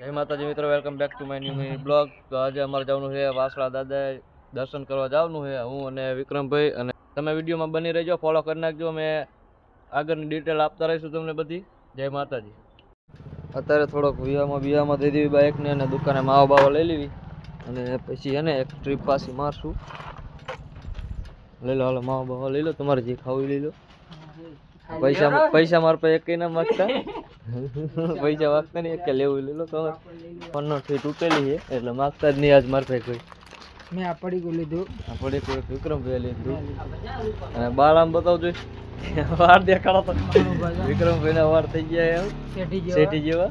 જય માતાજી મિત્રો welcome back to my new blog તો આજે અમારે જવાનું છે વાસળા દાદા દર્શન કરવા જવાનું છે. હું અને વિક્રમભાઈ અને તમે વિડીયોમાં બની રહેજો ફોલો કરી નાખજો. અમે આગળની ડિટેલ આપતા રહીશું તમને બધી. જય માતાજી. અત્યારે થોડોક વિયામાં વિયામાં દઈ દેવી બાઇકને અને દુકાને માવા બાવા લઈ લેવી. અને પછી એને એક ટ્રીપ પાછી મારશું. લઈ લો હાલો માવા બાવા લઈ લો. તમારે જે ખાવું લઈ લો. પૈસા પૈસા મારા પાસે એક ના માગતા. પૈસા માગતા નહીં એક લેવું લેલો તો ફોનનો થી તૂટેલી છે એટલે માગતા જ નહીં આજ મારફે કોઈ. મેં આ પડીકું લીધું. આપણે કોઈ વિક્રમ ભાઈ લીધું. અને બાળ આમ બતાવજો વાર દેખાડો તો. વિક્રમ ભાઈ ના વાર થઈ ગયા એમ. શેઠી જેવા.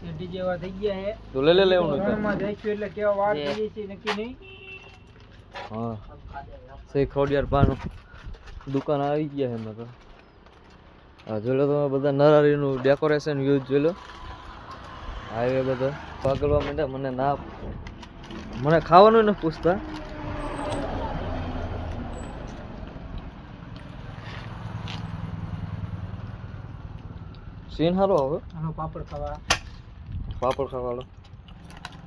શેઠી જેવા. થઈ ગયા હે. તો લે લે તો. રણમાં જઈશું એટલે કેવા વાર થઈ ગઈ છે નક્કી નહીં? હા. સે ખોડિયાર પાનું દુકાન આવી ગયા હે મતલબ જોઈ લો તમે બધા નરારીનું ડેકોરેશન યુઝ જોઈ લો. હાઈવે બધા પાગલવા માટે મને ના મને ખાવાનું નથી પૂછતા. સીન હારો હવે આનો પાપડ ખાવા. પાપડ ખાવાળો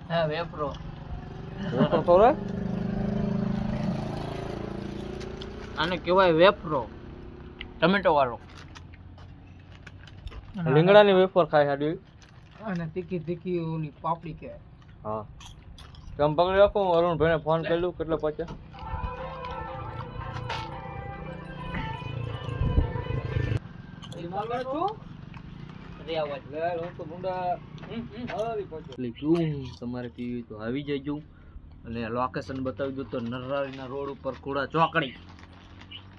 હા વેપરો. વેપરો ખવડાય આને કહેવાય વેપરો. ટમેટો વાળો. રીંગણાની વેફર ખાય હાડી. અને તીખી તીખી ઓલી પાપડી કે. હા. તમે પકડી રાખો હું અરુણભાઈને ફોન કરી લઉં કેટલો પચે તમારે પીવી તો આવી જજો. અને લોકેશન બતાવી દો તો નરારીના રોડ ઉપર કુડા ચોકડી.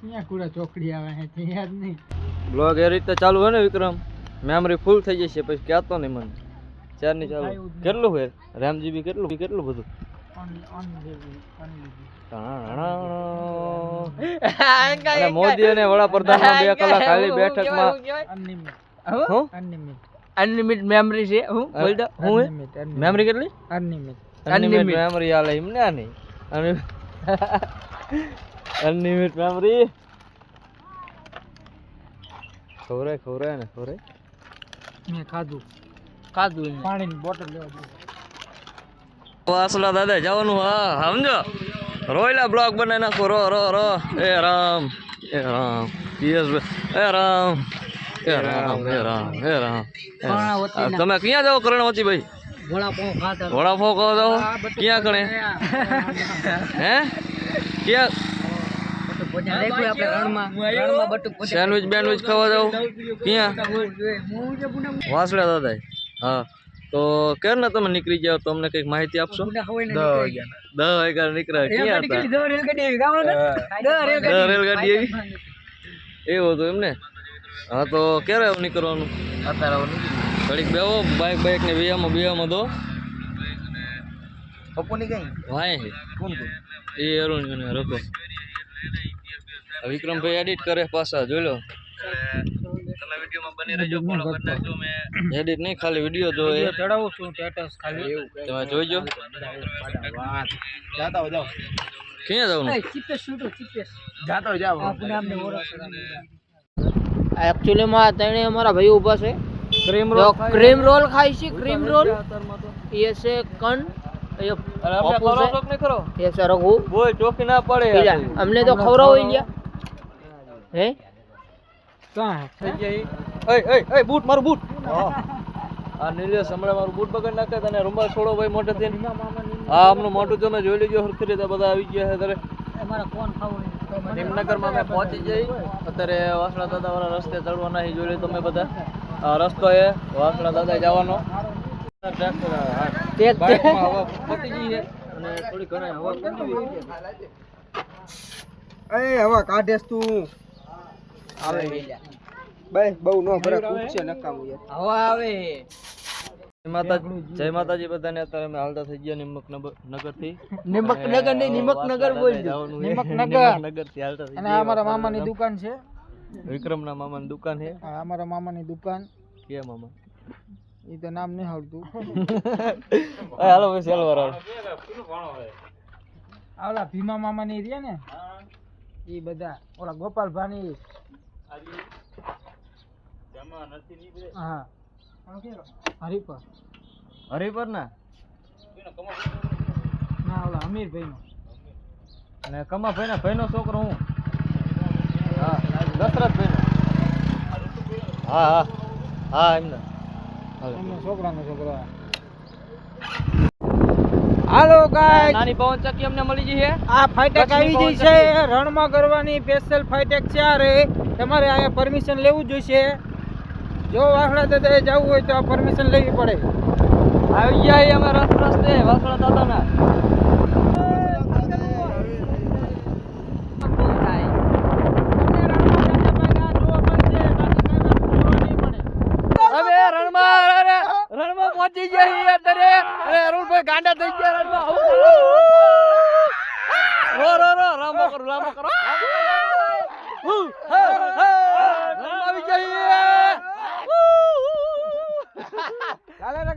ક્યાં કુડા ચોકડી આવે છે? યાદ નહીં. બ્લોગ એ રીતે ચાલુ હોય ને વિક્રમ? મેમરી ફૂલ થઈ જશે પછી કહેતો નહીં મને. ચારની ચાલુ. કેટલું હોય? રામજીબી કેટલું? કેટલું બધું? મોદી અને વડાપ્રધાન બે કલાક ખાલી બેઠકમાં. હું મેમરી છે? હું? બોલ દો હું. મેમરી કેટલી? અનલિમિટ અનલિમિટ મેમરી આલે એમને નહીં અનલિમિટ મેમરી ખવરાય ખવરાય ને ખવરાય. મેં ખાધું. ખાધું પાણીની બોટલ લેવા દીધી. વાસલા દાદા જવાનું હા સમજો? રોયલા બ્લોક બનાવી નાખો. રો રો રો. એ રામ એ રામ. યસ એ રામ એ રામ એ રામ એ રામ. તમે ક્યાં જાઓ કર્ણવતી ભાઈ? વડાપાઉં ખાતા કહો જાઓ? ક્યાં કણે? હે? ક્યાં આપણે રણમાં રણમાં બટુક સેન્ડવિચ બેન્ડવિચ ખાવા જાઓ. ક્યાં? વાસડા દાદા હા તો કેર ને તમે નીકળી જાઓ તો અમને કંઈક માહિતી આપશો? દસ વાગ્યા નીકળ્યા. ક્યાં હતા? રેલગાડી એવી એવું હતું એમને? હા તો ક્યારે આવું નીકળવાનું? ઘડીક બેવો બાઇક બાઇક ને વિયામાં બિયામાં દો. બપોરની કઈ? વાય કોણ એ અરુણ આ વિક્રમભાઈ એડિટ કરે પાછા જોઈ લો. તમે વિડીયોમાં બની રહેજો ફોલો કરી નાખજો મે એડિટ નહીં ખાલી વીડિયો જો એ. ચડાવું છું સ્ટેટસ ખાલી. તમે જોઈજો જાતા હો જાઓ. ક્યાં જવાનું? ચીપેસ શૂટો ચીપેસ જાતો જાવ આપણે આમને ઓળખ એકચ્યુઅલી માં ત્રણે અમારા ભાઈ ઊભા છે. ક્રીમ રોલ ક્રીમ રોલ ખાય છે ક્રીમ રોલ એ છે કન એ ખરો છે. ખરો એ રઘુ. બોય ચોખી ના પડે. અમને તો ખવડાવો ઇન્ડિયા હે? બૂટ મારું બૂટ. આ નિલેશ હમણાં મારું બૂટ બગાડ નાખે તને રૂમાલ છોડો ભાઈ મોટે થઈને. હા આમનું મોટું તમે જોઈ લેજો હરખી રીતે બધા આવી ગયા છે અમે પહોંચી જઈ અત્યારે વાસણા દાદા વાળા રસ્તે ચડવાના જોઈ લો તમે બધા. આ રસ્તો એ વાસણા દાદા જવાનો. હવા પતી ગઈ છે અને થોડી ઘણી હવા પતી ગઈ છે. એ હવે કાઢેસ તું. આવે. ભાઈ બહુ નો ભરે છે નકામું યાર. હવે આવે. જય માતા જય માતાજી બધાને. અત્યારે અમે હાલતા થઈ ગયા નિમક નગરથી નિમકનગર નહીં નિમક નગર બોલ નિમક નગર નગરથી હાલતા થઈ અને અમારા મામાની દુકાન છે. વિક્રમના મામાની દુકાન છે. આ અમારા મામાની દુકાન. કે મામા? એ તો નામ નહીં આવડતું. એ હાલો ભાઈ સેલવાર હાલો આવલા ભીમા મામાની રહ્યા ને? એ બધા ઓલા ગોપાલ ભાની હા. હરીપા હરિપર ના ના ઓલા અમીરભાઈ નો અને કમાભાઈ ના ભાઈ નો છોકરો હું? હા હા હા. હા એમને. એમનો છોકરાનો છોકરો હાલો ગાય નાની પવન ચક્કી અમને મળી ગઈ છે. આ ફાઈટેક આવી ગઈ છે. રણમાં કરવાની સ્પેશિયલ ફાઈટેક છે આ રે. તમારે અહીંયા પરમિશન લેવું જોઈશે. જો વાસણા દાદાએ જવું હોય તો આ પરમિશન લેવી પડે. આવી ગયા અમે રસ રસ્તે વાસણા દાદાના હવે રણમાં અરે રણમાં પહોંચી ગયા છીએ અત્યારે અરે અરુણભાઈ ગાંડા થઈ ગયા રણમાં આવું કરો. રો રો રો લાંબો કરો લાંબો કરો હુ, હે, હે. રણમાં આવી ગયા છીએ.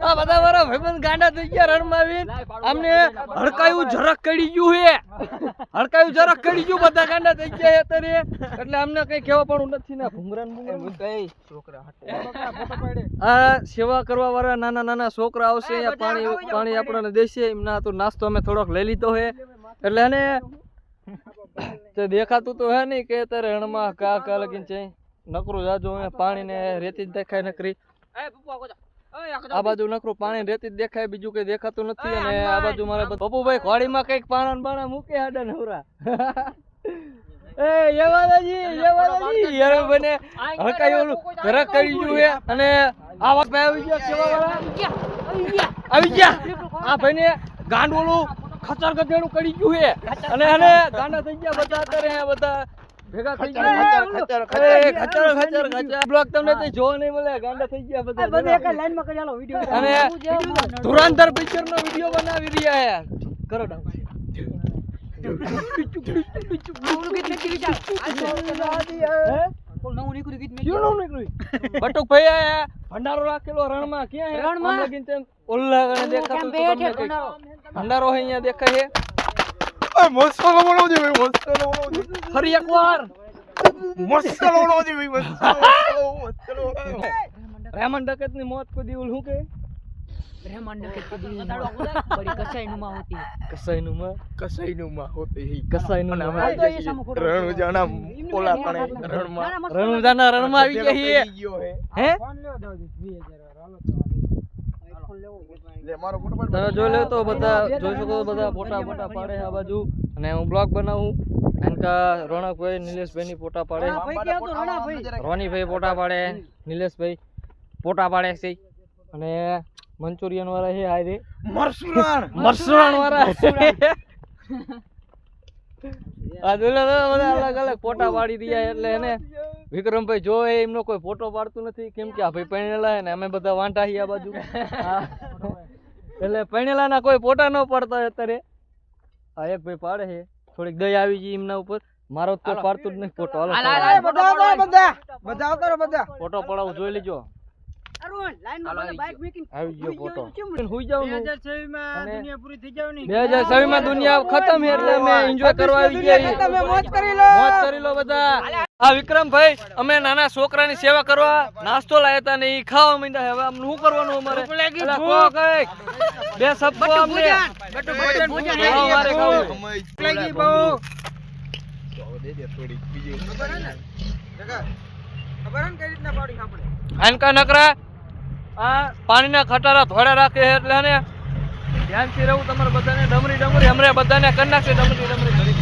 આ બધા મારા ભાઈબંધ ગાંડા થઈ ગયા રણમાં આવીને અમને હડકાયું જરાક કડી ગયું હે. હડકાયું જરાક કડી ગયું બધા ગાંડા થઈ ગયા અત્યારે. એટલે અમને કઈ કહેવા પણ નથી ને ભૂંગરાન આ સેવા કરવા વાળા નાના નાના છોકરા આવશે અહીંયા પાણી પાણી આપણને દેશે એમના તો નાસ્તો અમે થોડોક લઈ લીધો હે. એટલે એને તે દેખાતું તો હે નહીં કે અત્યારે રણમાં કા કા લગીન છે નકરું જાજો પાણી ને રેતી જ દેખાય નકરી. આ બાજુ નકરું પાણી રેતી દેખાય બીજું કઈ દેખાતું નથી અને આ બાજુ મારે પપ્પુભાઈ ઘોડીમાં કંઈક પાણા બાણા મૂકે આડા નવરા. એ યવાદાજી યવાદાજી યાર બને હકાઈ ઓલું ઘરક કરી ગયું હે અને આ વાત ભાઈ આવી ગયા કેવા વાળા આવી ગયા. આ ભાઈને ગાંડોળું ખચર ગધેડું કરી ગયું હે અને ગાંડા થઈ ગયા બધા અત્યારે બધા ભેગા થઈ ગયા. બ્લોક તમને તો જોવા નહીં મળે ગાંડા થઈ ગયા બધા અને ધુરંધર પિક્ચર નો વિડિયો બનાવી રહ્યા હે કરો ડાઉન. બટુકભાઈ આ ભંડારો રાખેલો રણમાં. ક્યાં હે રણમાં? લગીન તેમ ઓલ્લા દેખાતું. ભંડારો? અહીંયા દેખાય હે બોલો જી ભાઈ મોસ્કોલો બોલો જી ફરી એકવાર મોસ્કોલો બોલો જી ભાઈ મસાલો મસાલો રહેમાન ડકેતની મોત કોઈ દિવસ હું કે? કસાઈનું માં કસાઈનું માં હોતે. હી. કસાઈનું માં રણ જાણા પોલા પણ રણમાં. રણુજાના રણમાં આવી ગયા છીએ ગયો હે. હે? તમે જોઈ લો તો બધા જોઈ શકો બધા ફોટા ફોટા પાડે આ બાજુ. અને હું બ્લોગ બનાવું. એનકા રોનકભાઈ નિલેશભાઈ ની ફોટા પાડે. રોનીભાઈ ફોટા પાડે નિલેશભાઈ ફોટા પાડે છે. અને મંચુરિયન વાળા છે હારે મરસુરાણ. મરસુરાણ. વાળા આ જોઈ લો તો બધા અલગ અલગ ફોટા પાડી રહ્યા એટલે એને વિક્રમભાઈ જો એમનો કોઈ ફોટો પાડતું નથી કેમ કે આ ભાઈ પરણેલા ને અમે બધા વાંટા આ બાજુ. એટલે પરણેલા ના કોઈ ફોટા ન પાડતા અત્યારે. આ એક ભાઈ પાડે છે. થોડીક દયા આવી ગઈ એમના ઉપર. મારો તો પાડતું જ નહીં ફોટો હાલો બધા જોઈ બધા બધા ફોટો પડાવું જોઈ લેજો આવી ગયો ફોટો. હુઈ જાવ ને અને દુનિયા પૂરી થઈ જવાની. બે હજારમાં દુનિયા ખતમ એટલે અમે એન્જોય કરવા આવી ગયા તમે મોજ કરી લો. મોજ કરી લો બધા. હા વિક્રમભાઈ અમે નાના છોકરાની સેવા કરવા નાસ્તો લાયા હતા ને ઈ ખાવા માંડ્યા હવે આમ શું કરવાનું અમારે. બે શબ્દો અમને ખાવા ખાવું. આનકા નકરા આ પાણીના ખટારા ધોળે રાખે છે એટલે ને ધ્યાનથી રહું તમારે બધાને ડમરી ડમરી હમણાં બધાને કરી નાખશે ડમરી ડમરી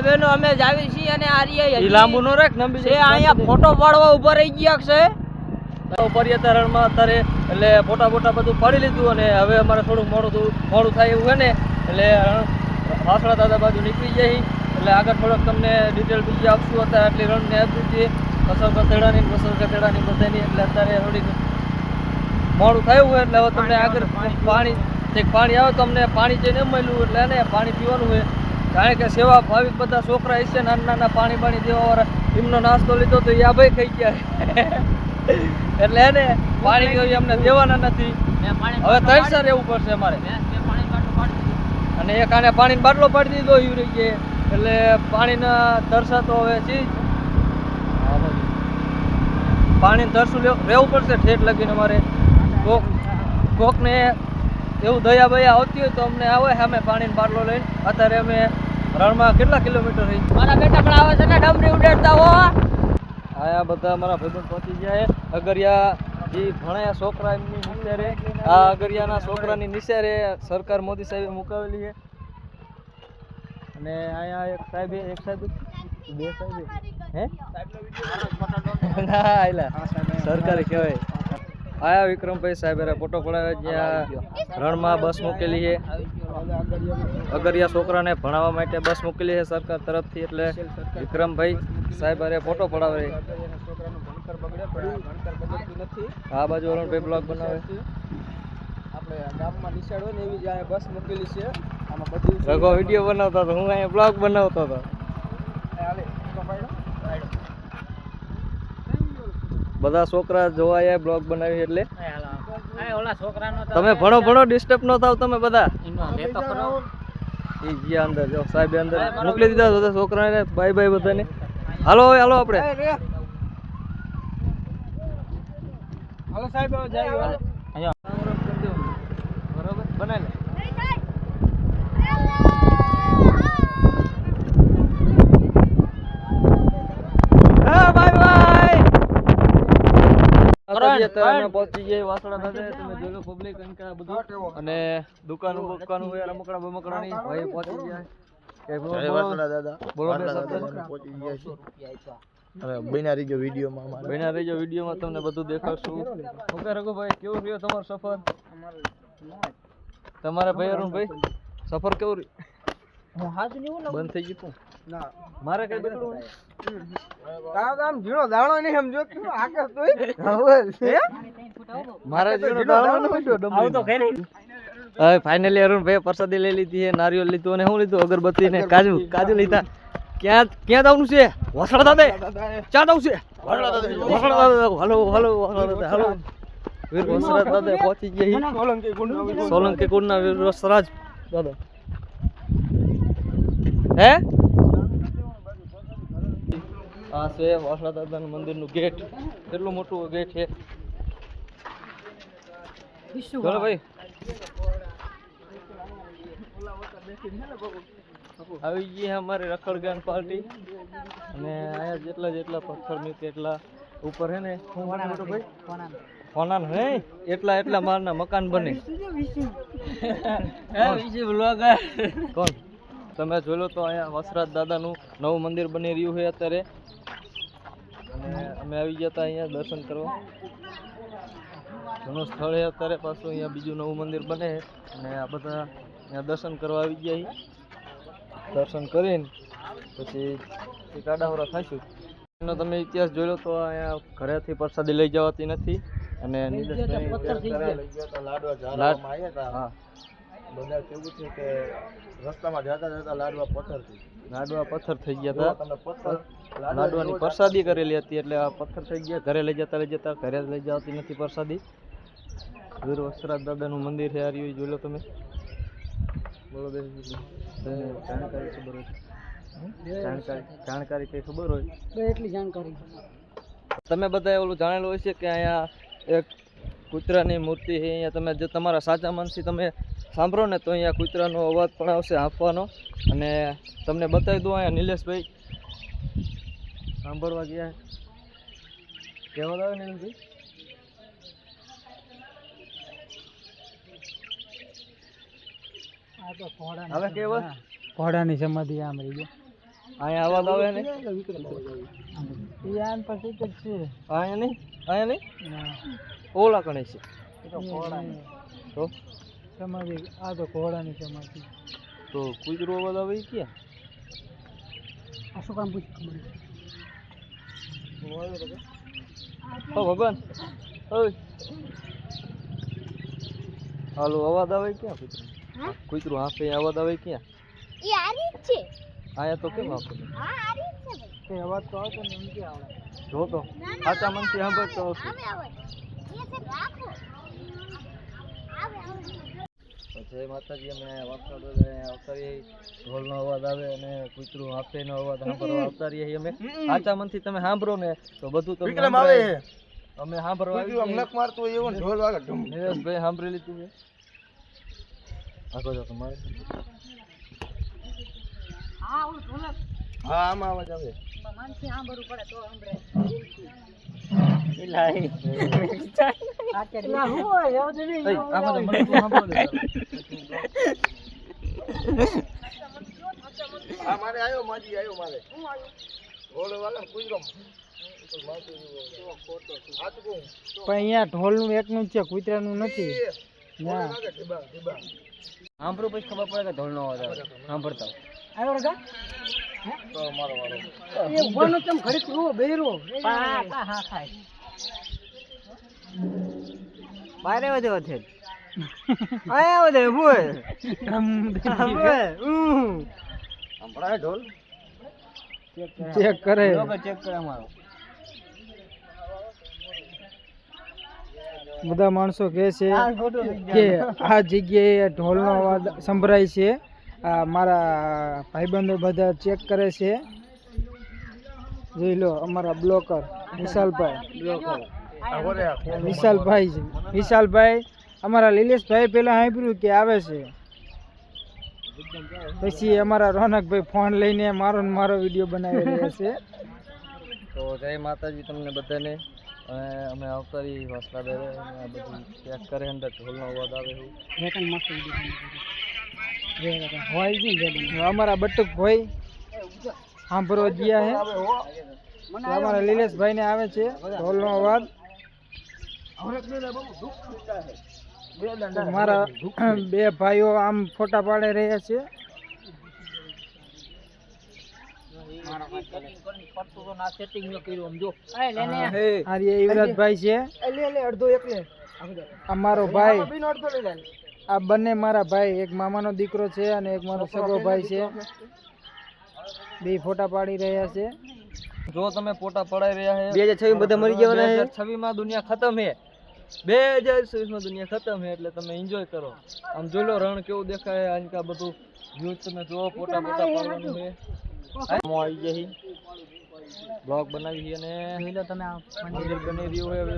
બેનો અમે જાવી છીએ અને આ રહ્યા લાંબુ નો રાખ નંબી છે અહીંયા ફોટો પાડવા ઊભા રહી ગયા છે. અત્યારે એટલે ફોટા ફોટા બધું પાડી લીધું અને હવે અમારે થોડું મોડું મોડું થાય એવું છે ને એટલે રણ- દાદા બાજુ નીકળી જાય એટલે આગળ થોડોક તમને ડિટેલ બીજી આપશું. હતા આટલી રણને આપી છે. કસર કતેડાની કસર કતેડાની બધાની. એટલે અત્યારે થોડીક મોડું થયું હોય એટલે હવે તમને આગળ પાણી એક પાણી આવે તો અમને પાણી જઈને મળ્યું એટલે એને પાણી પીવાનું હોય. કારણ કે સેવા ભાવિક બધા છોકરા હશે નાના નાના પાણી પાણી દેવા વાળા એમનો નાસ્તો લીધો તો એ આ ભાઈ ખાઈ ગયા. એટલે એને પાણી એમને અમને દેવાના નથી. હવે ત્રણસર રહેવું પડશે અમારે. અને એક આને પાણીનો બાટલો પાડી દીધો યુરી કે એટલે પાણીના તરસાતો હવે છે પાણી તરસું લેવું રહેવું પડશે ઠેઠ લગીને અમારે. કોક કોકને એવું દયા બયા આવતી હોય તો અમને આવે અમે પાણીનો બાટલો લઈને. અત્યારે અમે રણમાં કેટલા કિલોમીટર રહી? મારા બેટા પણ આવે છે ને ડમરી ઉડેડતા હો. આયા બધા અમારા ભાઈબંધ પહોંચી ગયા છે. અગરિયા જે ભણાયા છોકરા એમની નિશારે આ અગરિયાના છોકરાની નિશારે સરકાર મોદી સાહેબે મુકાવેલી છે. અને અહીંયા એક સાહેબ એક સાહેબ બે સાહેબ. હે? ના આયલા. સરકારે કહેવાય. આયા વિક્રમભાઈ સાહેબ ફોટો પડાવે જ્યાં રણમાં બસ મૂકેલી છે. અગરિયા છોકરાને ભણાવવા માટે બસ મૂકેલી છે સરકાર તરફથી. એટલે વિક્રમભાઈ સાહેબ ફોટો પડાવે છોકરાનું ભણતર બગડે પણ આ બાજુ અરુણભાઈ બ્લોગ બનાવે. આપણે ગામમાં નિશાળ હોય ને એવી જ બસ મૂકેલી છે. આમાં બધું. રઘો વીડિયો બનાવતો હતો. હું અહીંયા બ્લોગ બનાવતો હતો. બધા છોકરા જોવા આવ્યા બ્લોગ બનાવી એટલે. આ ઓલા છોકરાનો તો તમે ભણો ભણો ડિસ્ટર્બ ન થાવ તમે બધા. એ ગયા અંદર જો સાહેબ અંદર મોકલી દીધા બધા છોકરાને. બાય બાય બધાને. હાલો હાલો આપણે એ રે. હાલો સાહેબ જાય હલો. બરોબર? બનાવી લે. બધું. અને દુકાન દુકાન હોય રમકડા બમકડાની. ભાઈ પહોંચી ગયા. બોલો શબ્દ. બન્યા રહીજો વિડીયોમાં અમારા. બન્યા રહેજો વિડીયોમાં તમને બધું દેખાડશું. ઓકે રઘુભાઈ કેવું રહ્યો તમારો સફર? તમારા ભાઈ અરુણભાઈ સફર કેવું રહ્યું? હું હાથ લેવું ને બંધ થઈ ગયું ના. મારે કઈ બગડવું તારો આમ ઝીણો દાણો નહીં સમજો તું આકાશ તોય મારે જેનો દાણો ન હોય. આવું તો ઘરે હવે ફાઇનલી અરુણભાઈ પ્રસાદી લઈ લીધી છે નારિયેળ લીધું અને શું લીધું અગરબત્તી. ને કાજુ કાજુ લીધા. ક્યાં ક્યાં જવાનું છે? વસડા દાદા? ક્યાં જવું છે? વસડા દાદા. Hello hello hello. Vir Vasraj Dada પહોંચી ગયા સોલંકી કુંડના વીર વસરાજ દાદા. હે? આ છે વાસણા દાદાનું મંદિરનું ગેટ. કેટલું મોટું ગેટ છે? ચલો ભાઈ. આવી ગઈ અમારી રખડગાન પાર્ટી. અને અહીંયા જેટલા જેટલા પથ્થર મૂકે એટલા ઉપર હે ને કોના હે? એટલા એટલા મારના મકાન બને. કોણ? તમે જોઈ લો તો અહીંયા વસરાજ દાદાનું નવું મંદિર બની રહ્યું છે અત્યારે. અને અમે આવી ગયા હતા અહીંયા દર્શન કરવા. જૂનું સ્થળ છે અત્યારે પાછું અહીંયા બીજું નવું મંદિર બને અને આ બધા અહીંયા દર્શન કરવા આવી ગયા છીએ દર્શન કરીને પછી કાડાહોરા થઈશું એનો તમે ઇતિહાસ જોઈ લો તો અહીંયા ઘરેથી પ્રસાદી લઈ જવાતી નથી અને નીલેશભાઈ બધા કેવું છે કે રસ્તામાં જતા જતા લાડવા પથ્થર લાડવા પથ્થર થઈ ગયા હતા. પથ્થર લાડવાની પ્રસાદી કરેલી હતી એટલે આ પથ્થર થઈ ગયા. ઘરે લઈ જતા લઈ જતા ઘરે લઈ જવાતી નથી પ્રસાદી. વીર વસ્ત્રાજ દાદાનું મંદિર છે આ રહ્યું, જોઈ લો તમે. બોલો બેન. જાણકારી ખબર હોય જાણકારી જાણકારી કઈ ખબર હોય? એટલી જાણકારી. તમે બધા ઓલું જાણેલું હોય છે કે અહીંયા એક કૂતરાની મૂર્તિ છે અહીંયા તમે જો તમારા સાચા મનથી તમે સાંભળો ને તો અહીંયા કૂતરાનો અવાજ પણ આવશે આપવાનો અને તમને બતાવી દઉં અહીંયા નિલેશભાઈ. સાંભળવા ગયા. કેવો લાવે નિલેશભાઈ આ તો ઘોડા હવે કેવો? ઘોડાની સમાધિ આમ રહી ગયો. અહીંયા અવાજ આવે ને આન પછી તો છે. અહીંયા નહીં? અહીંયા નહીં? ઓલા કણે છે. તો સમાધિ આ તો ઘોડાની સમાધિ. તો કુદરો અવાજ આવે ક્યાં? આ શું કામ પૂછ્યું ઓ ભગવાન. ઓય હાલો અવાજ આવે ક્યાં કૂતરો કૂતરું હાફે અવાજ આવે ક્યાં? એ આ રીત છે. આયા તો કેમ હાંફે હા આ રીત છે ભાઈ. કે અવાજ તો આવતો ને એમ કે આવે? જો તો. સાચા મનથી સાંભળ તો આવે આવે. એ છે રાખો. આવે આવે. જય માતાજી અમે વાત દાદા ઢોલ નો ઢોલનો અવાજ આવે અને કૂતરું હાફેનો અવાજ સાંભળવા આવતા રહીએ અમે. સાચા મનથી તમે સાંભળો ને તો બધું તમને વિક્રમ આવે. અમે સાંભળવા આવી અમલક મારતો હોય એવો ઢોલ વાગે નિરેશભાઈ સાંભળી લીધું તમારે? હા આમાં અવાજ આવે. તો મને તું સાંભળો. હા મારે આવ્યો માજી આવ્યો મારે. ઢોલ વાગે કુતરો પણ અહીંયા ઢોલનું એકનું જ છે કૂતરાનું નથી. ના. સાંભળો પછી ખબર પડે કે ઢોલનો અવાજ સાંભળતા આવ્યો રગા તો મારો વારો. એ ઉભાનો કેમ ઘડીક રો બેરો બારે વધે વધે આયા વધે બોલ સંભળાય ઢોલ? ચેક કરે. ચેક કરે અમારો બધા માણસો કહે છે કે આ જગ્યાએ ઢોલનો અવાજ સંભળાય છે. આ મારા ભાઈબંધો બધા ચેક કરે છે. જોઈ લો અમારા બ્લોકર વિશાલભાઈ. વિશાલભાઈ છે. વિશાલભાઈ અમારા લીલેશભાઈ પહેલાં સાંભળ્યું કે આવે છે. પછી અમારા રોનકભાઈ ફોન લઈને મારો ને મારો વીડિયો બનાવી રહ્યા છે. તો જય માતાજી તમને બધાને. અને અમે આવતા રહી વાસલા બેરે અને આ બધું ચેક કરે અંદર ઢોલનો અવાજ આવે એવું. અમારા બટુક ભાઈ સાંભળવા ગયા હે અમારા લીલેશભાઈ ને આવે છે ઢોલનો અવાજ. મારા બે ભાઈઓ આમ ફોટા પાડે રહ્યા છે. આ રહ્યા યુવરાજભાઈ છે. આ મારો ભાઈ. આ બંને મારા ભાઈ એક મામાનો દીકરો છે અને એક મારો સગો ભાઈ છે. બે ફોટા પાડી રહ્યા છે. જો તમે ફોટા પડાવી રહ્યા છે બે હજાર બધા મરી જવાના છે. છવ્વીસમાં દુનિયા ખતમ હે. બે હજાર ચોવીસમાં દુનિયા ખતમ હે એટલે તમે એન્જોય કરો. આમ જોઈ લો રણ કેવું દેખાય આનકા બધું. તમે જોવો ફોટા પોટા પાડવાનું છે બ્લોગ બનાવી છે અને તમે મંદિર. બની રહ્યું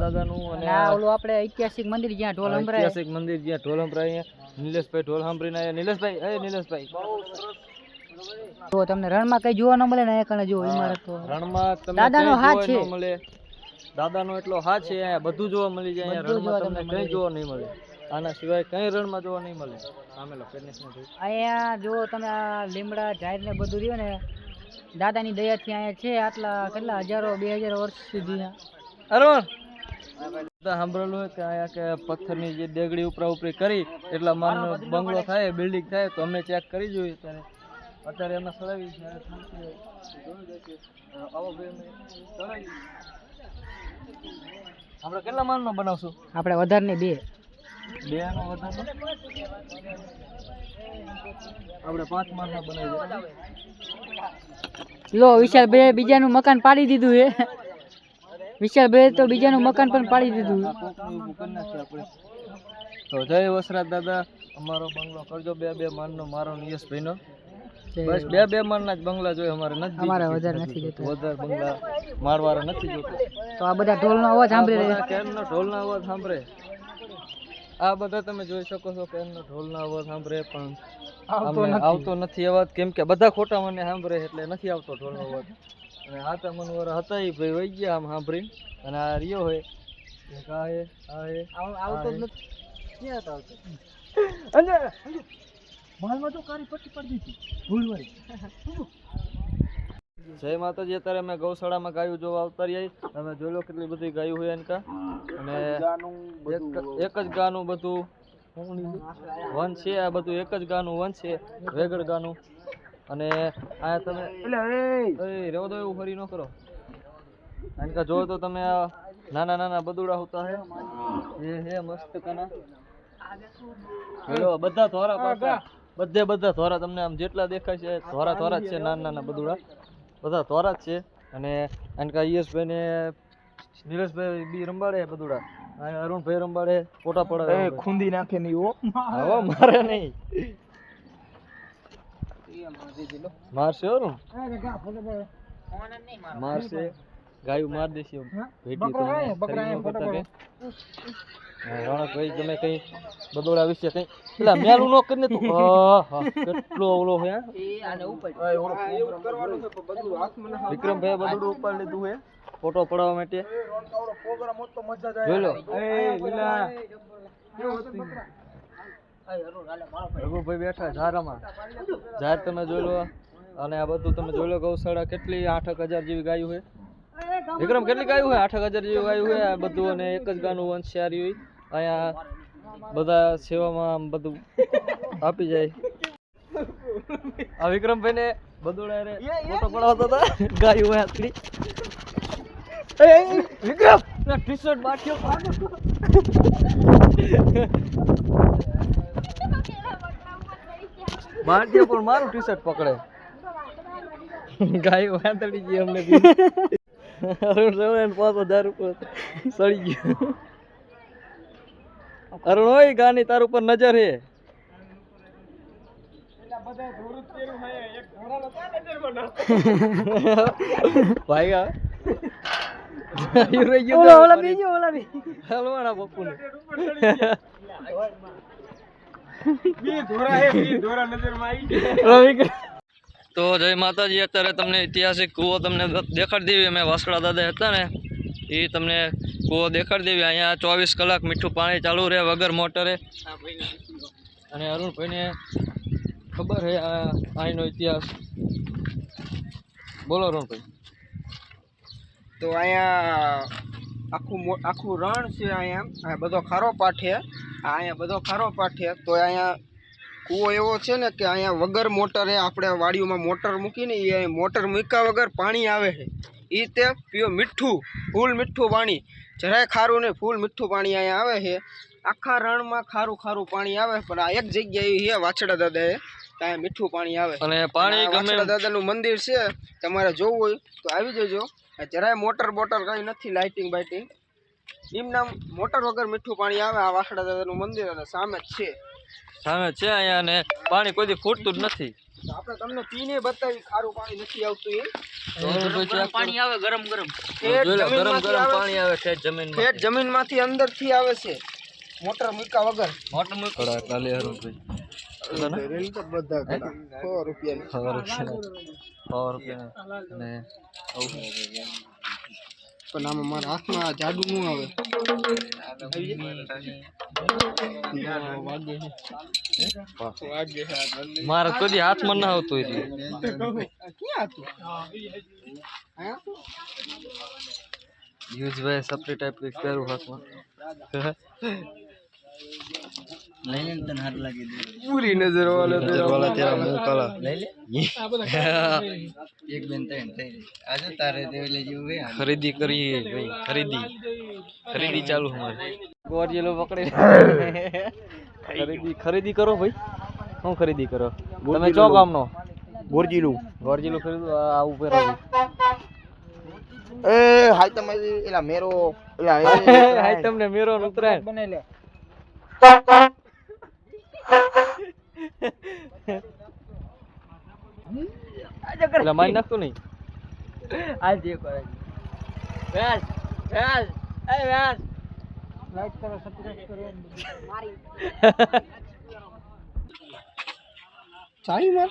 દાદાનું અને ઓલું આપણે ઐતિહાસિક મંદિર જ્યાં ઢોલ સંભળાય. ઐતિહાસિક મંદિર જ્યાં ઢોલ સંભળાય નિલેશભાઈ ઢોલ સાંભળીને આવ્યા નિલેશભાઈ એ નિલેશભાઈ. તો તમને રણમાં કઈ જોવા ન મળે ને કણે જો ઇમારત તો. રણમાં તમને દાદાનો નો હાથ છે. ન મળે. દાદાનો એટલો હાથ છે અહીંયા બધું જોવા મળી જાય અહીંયા રણમાં તમને કઈ જોવા નહીં મળે. આના સિવાય કંઈ રણમાં જોવા નહીં મળે. સામેલો ફિટનેસમાં જોઈ અહીંયા જો તમે આ લીમડા ઝાડ ને બધું રહ્યું ને દાદાની દયાથી અહીંયા છે આટલા કેટલા હજારો બે હજાર વર્ષ સુધી. અરવણ સાંભળેલું કે અહીંયા કે પથ્થરની જે દેગડી ઉપરા ઉપરી કરી એટલા માનનો બંગલો થાય બિલ્ડિંગ થાય તો અમે ચેક કરી જોઈએ ત્યારે અત્યારે અમે સળાવી. આપણે કેટલા માનનો બનાવશું? આપણે વધારે ને બે. બે નો વધારે. આપણે પાંચ બનાવી લો બે બીજાનું મકાન પાડી દીધું હે વિશાલ બે તો બીજાનું મકાન પણ પાડી દીધું તો જય વસરાજ દાદા અમારો બંગલો કરજો. બે બે માળનો મારો ને યશભાઈનો બસ બે બે માળના જ બંગલા જોઈએ અમારે નથી અમારે વધારે નથી જોતું. વધારે બંગલા માળવાળા નથી જોતું તો આ બધા ઢોલનો અવાજ સાંભળી કેનનો ઢોલનો અવાજ સાંભળે? આ બધા તમે જોઈ શકો છો કે કેનનો ઢોલનો અવાજ સાંભળે પણ આવતો નથી. અવાજ. કેમ કે બધા ખોટા મને સાંભળે એટલે નથી આવતો ઢોલનો અવાજ. અને હાથા મનવર હતા એ ભાઈ વહી ગયા આમ સાંભળી અને આ રહ્યો હોય એક આ હે આ હે આવતો જ આ હે. નથી. ક્યાં હતો આવતો? જય માતાજી અત્યારે અમે ગૌશાળામાં ગાયું જોવા આવતા રહ્યા તમે જોઈ લો કેટલી બધી ગાયું હોય એનકા? અને એક જ ગાનું બધું વન છે આ બધું એક જ ગાનું વન છે વેગળ ગાનું. અને આ તમે રેવો દો એવું ફરી ન કરો. એનકા જો તો તમે નાના નાના બદુડા હોતા હે. એ હે મસ્ત કના. બધા ધોરા પાછા. બધે બધા ધોરા તમને આમ જેટલા દેખાય છે ધોરા ધોરા જ છે નાના નાના બદુડા. બધા ધોરા જ છે. અને એનકા યશભાઈ ને નિલેશભાઈ બી રંબાડે બધુડા. આ અરુણભાઈ રંબાડે ફોટા પડાવે ખૂંદી નાખે નહીં ઓ હવે મારે નહીં. મારશે અરુણ મારશે. ગાયું માર દેશે એમ. ભેટી તો બકરા ફોટો રણકભાઈ તમે કઈ. બદોડા વિશે કઈ. પેલા મેલું નો કરીને તું કેટલો ઓલો હે? વિક્રમભાઈ બદોડું ઉપાડ. લીધું હે? ફોટો પડાવવા માટે? જોઈ લો. રઘુભાઈ બેઠા ઝારામાં. ઝાર તમે જોઈ લો. અને આ બધું તમે જોઈ લો ગૌશાળા કેટલી આઠ હજાર જેવી ગાયું છે વિક્રમ કેટલી ગાયું હોય આઠ હજાર જેવું ગાયું હોય આ બધું અને એક જ ગાનું વંશ સારી હોય. અહીંયા બધા સેવામાં આમ બધું આપી જાય. આ વિક્રમભાઈ ને બધું ફોટો પડાવતો હતો. ગાયું હોય એ, વિક્રમ! ટી શર્ટ બાટલો બાટલો પણ મારું ટી શર્ટ પકડે. ગાયું વાંતડી ગઈ અમને. અરુણ રવણ પાંચ હજાર ઉપર સડી ગયો. અરુણ હોય ગાની તાર ઉપર નજર હે. ભાઈ ગા ગાયું રહી ગયું ઓલા તારું ઓલા ફરી. બીજો ઓલા બી હલવાના પપ્પુને રવિ તો જય માતાજી, અત્યારે તમને ઐતિહાસિક કૂવો તમને દેખાડી દેવી. અમે વાસળા દાદા હતા ને, એ તમને કૂવો દેખાડી દેવી. અહીંયા ચોવીસ કલાક મીઠું પાણી ચાલુ રહે વગર મોટરે. અને અરુણભાઈને ખબર છે આ અહીંનો ઇતિહાસ. બોલો અરુણભાઈ. તો અહીંયા આખું આખું રણ છે અહીંયા. બધો ખારો પાઠે અહીંયા બધો ખારો પાઠે તો અહીંયા કૂવો એવો છે ને કે અહીંયા વગર મોટરે આપણે વાડીઓમાં મોટર મૂકીને એ મોટર મૂક્યા વગર પાણી આવે છે. એ તે પીઓ મીઠું ફૂલ મીઠું પાણી. જરાય ખારું નહીં ફૂલ મીઠું પાણી અહીંયા આવે છે. આખા રણમાં ખારું ખારું પાણી આવે પણ આ એક જગ્યા એવી છે વાછડા દાદાએ ત્યાં મીઠું પાણી આવે. અને પાણી વાછડા દાદાનું મંદિર છે તમારે જોવું હોય તો આવી જજો. જરાય મોટર બોટર કંઈ નથી લાઇટિંગ બાઇટિંગ એમના મોટર વગર મીઠું પાણી આવે આ વાસડા દાદાનું મંદિર અને સામે જ છે. સામે છે અહીંયા ને પાણી કોઈ ફૂટતું જ નથી. આપણે તમને પીને બતાવી ખારું પાણી નથી આવતું એ. આવે ગરમ ગરમ. પાણી આવે છે જમીન ઠેઠ જમીનમાંથી અંદરથી આવે છે. મોટર મૂકા વગર. મોટર બધા રૂપિયા પણ આમાં મારા હાથમાં આ જાડુ નું આવે. મારા કદી હાથમાં ના આવતું એટલે ક્યાં હતું હા યુઝભાઈ પૂરી નજર વાળો વાળા તેરા મુંહ કાળા. એક બેન ત્રણ થઈ આજે તારે દેવેલે જેવું હે? ખરીદી કરીએ ભાઈ ખરીદી. ખરીદી ચાલુ અમારે. ગોરિયેલો પકડે ખરીદી ખરીદી કરો ભાઈ. શું ખરીદી કરો? તમે ચો ગામનો? ગોરજીલું. ગોરજીલું ખરીદો આ આવું પહેરો એ હાય તમે એલા મેરો એલા હાય તમને મેરો ઉતરાય બને લે. એટલે મારી નાખતું નહીં. આ જે કરે વેસ વેસ એ વેસ લાઈક કરો સબસ્ક્રાઇબ કરો. માર.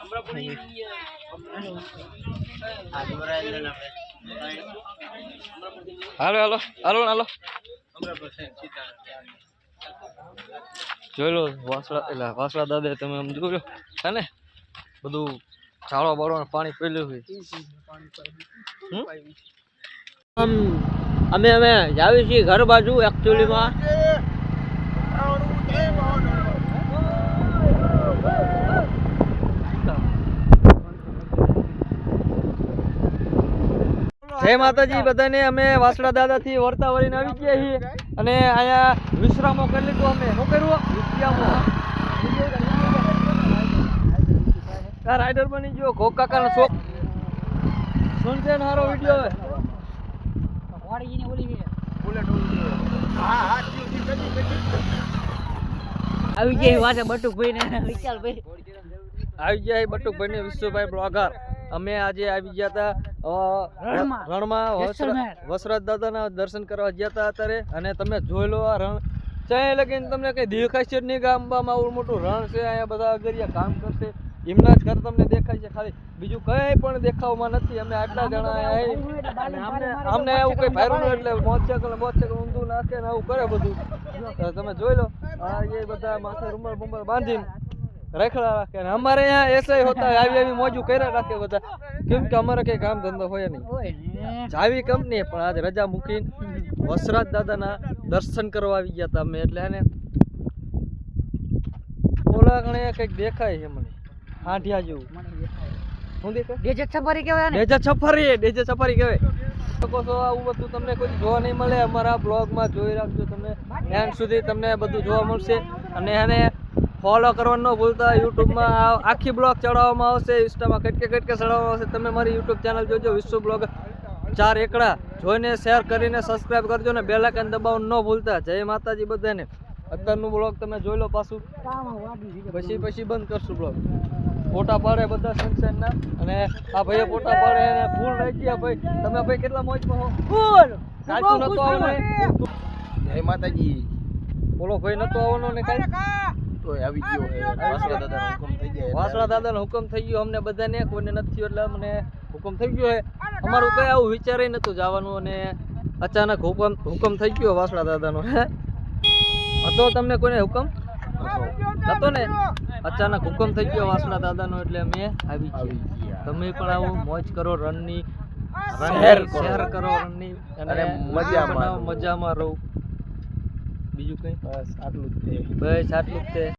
હાલો હાલો હાલો હાલો. જોઈ લો વાસળા એટલે વાસળા દાદા તમે આમ જોઈ લો હે બધું ઝાડો બાળો પાણી પેલું હોય અમે અમે જાવી છીએ ઘર બાજુ એકચ્યુઅલીમાં જય માતાજી, બધાને અમે વાસળા દાદા થી વર્તા વળીને આવી ગયા છીએ. અને અહીંયા વિશ્રામો કરી લીધું અમે. શું કર્યું? વિશ્રામો. રાઈડર બની ગયો. ઘોક કાકાનો શોખ સુનસેન હારો વીડિયો હવે. આવી જાય વાસે બટુક ભાઈ ને વિચાર ભાઈ આવી ગયા બટુકભાઈ ને વિશ્વભાઈ બ્લોગર. અમે આજે આવી ગયા હતા રણમાં. વસરાજ દાદાના દર્શન કરવા ગયા હતા અત્યારે અને તમે જોઈ લો આ રણ. ત્યાં લગીને તમને કઈ દેખાય છે જ નહીં ગામમાં આવું મોટું રણ છે અહીંયા બધા અગરિયા કામ કરશે. એમના જ ઘર તમને દેખાય છે ખાલી. બીજું કઈ પણ દેખાવમાં નથી. અમે આટલા જણા અમને એવું કઈ ભાર્યું એટલે એટલે મોટરસાયકલ ને મોટરસાયકલ ઊંધું નાખે ને આવું કરે બધું તમે જોઈ લો આ એ બધા માથે રૂમલ બુમાલ બાંધીને રખડા રાખે અને અમારે અહીંયા એસઆઈ હોતા આવી આવી મોજું કર્યા રાખે બધા. કેમ કે અમારે કઈ કામ ધંધો હોય નહીં. ને જાવી કંપની પણ આજે રજા મૂકીને વસરાજ દાદાના દર્શન કરવા આવી ગયા હતા અમે. એટલે એને ઓલા ગણે કંઈક દેખાય છે મને. આંઢિયા જેવું. શું દેખાય? ડેજે છફરી કહેવાય ડેજે છફરી ડેજે છફરી કહેવાય. શકો છો આવું બધું તમને કોઈ જોવા નહીં મળે. અમારા બ્લોગમાં જોઈ રાખજો તમે. એન્ડ સુધી તમને બધું જોવા મળશે. અને એને ફોલો કરવાનું ન ભૂલતા યુટ્યુબમાં આખી બ્લોગ ચડાવવામાં આવશે ઇન્સ્ટામાં કટકે કટકે ચડાવવામાં આવશે. તમે મારી યુટ્યુબ ચેનલ જોજો વિશ્વ બ્લોગ ચાર એકડા. જોઈને શેર કરીને સબસ્ક્રાઇબ કરજો ને બેલ આઇકન દબાવવાનું ન ભૂલતા. જય માતાજી બધાને. અત્યારનું બ્લોગ તમે જોઈ લો પાછું. પછી પછી બંધ કરશું બ્લોગ. ફોટા પાડે બધા સનસેટના અને આ ભાઈએ ફોટા પાડે અને ફૂલ રહી ગયા ભાઈ. તમે ભાઈ કેટલા મોજમાં હો? ફૂલ કાલતું નતો આવવાનો. જય માતાજી. બોલો ભાઈ નતો આવવાનો ને કાલ તો આવી ગયો વાસણા દાદાનો હુકમ થઈ જાય વાસણા દાદાનો હુકમ થઈ ગયો અમને બધાને. કોઈને નથી એટલે અમને હુકમ થઈ ગયો અમારું કઈ આવું વિચારે નતું જવાનું અને અચાનક હુકમ હુકમ થઈ ગયો વાસણા દાદાનો. હે? હતો તમને કોઈને હુકમ? હતો. ને? અચાનક હુકમ થઈ ગયો વાસણા દાદાનો એટલે અમે આવી ગયા. તમે પણ આવો મોજ કરો રનની શહેર શહેર કરો. રનની અને અને મજામાં મજામાં રહો. બીજું કઈ? બસ આટલું જ છે બસ આટલું જ